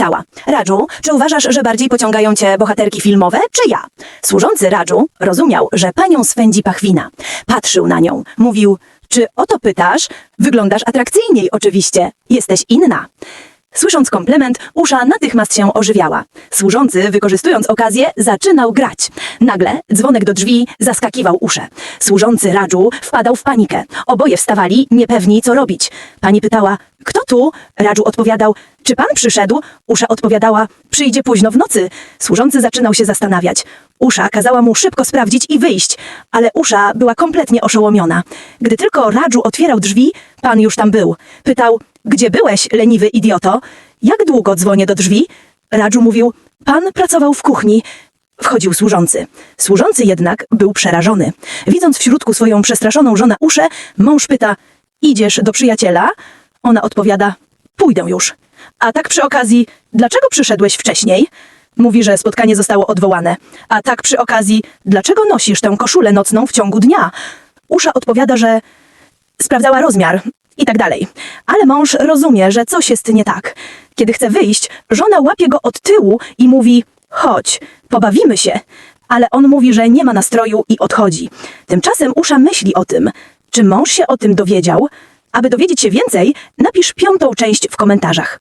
pytała, Radżu, czy uważasz, że bardziej pociągają cię bohaterki filmowe, czy ja? Służący Radżu rozumiał, że panią swędzi pachwina. Patrzył na nią, mówił, czy o to pytasz? Wyglądasz atrakcyjniej oczywiście, jesteś inna. Słysząc komplement, Usza natychmiast się ożywiała. Służący, wykorzystując okazję, zaczynał grać. Nagle dzwonek do drzwi zaskakiwał usze. Służący Radżu wpadał w panikę. Oboje wstawali, niepewni co robić. Pani pytała, kto tu? Radżu odpowiadał, czy pan przyszedł? Usza odpowiadała, przyjdzie późno w nocy. Służący zaczynał się zastanawiać. Usza kazała mu szybko sprawdzić i wyjść, ale Usza była kompletnie oszołomiona. Gdy tylko Radżu otwierał drzwi, pan już tam był. Pytał, gdzie byłeś, leniwy idioto? Jak długo dzwonię do drzwi? Radżu mówił, pan pracował w kuchni. Wchodził służący. Służący jednak był przerażony. Widząc w środku swoją przestraszoną żonę Uszę, mąż pyta, idziesz do przyjaciela? Ona odpowiada, pójdę już. A tak przy okazji, dlaczego przyszedłeś wcześniej? Mówi, że spotkanie zostało odwołane. A tak przy okazji, dlaczego nosisz tę koszulę nocną w ciągu dnia? Usza odpowiada, że sprawdzała rozmiar i tak dalej. Ale mąż rozumie, że coś jest nie tak. Kiedy chce wyjść, żona łapie go od tyłu i mówi: Chodź, pobawimy się. Ale on mówi, że nie ma nastroju i odchodzi. Tymczasem Usza myśli o tym, czy mąż się o tym dowiedział. Aby dowiedzieć się więcej, napisz piątą część w komentarzach.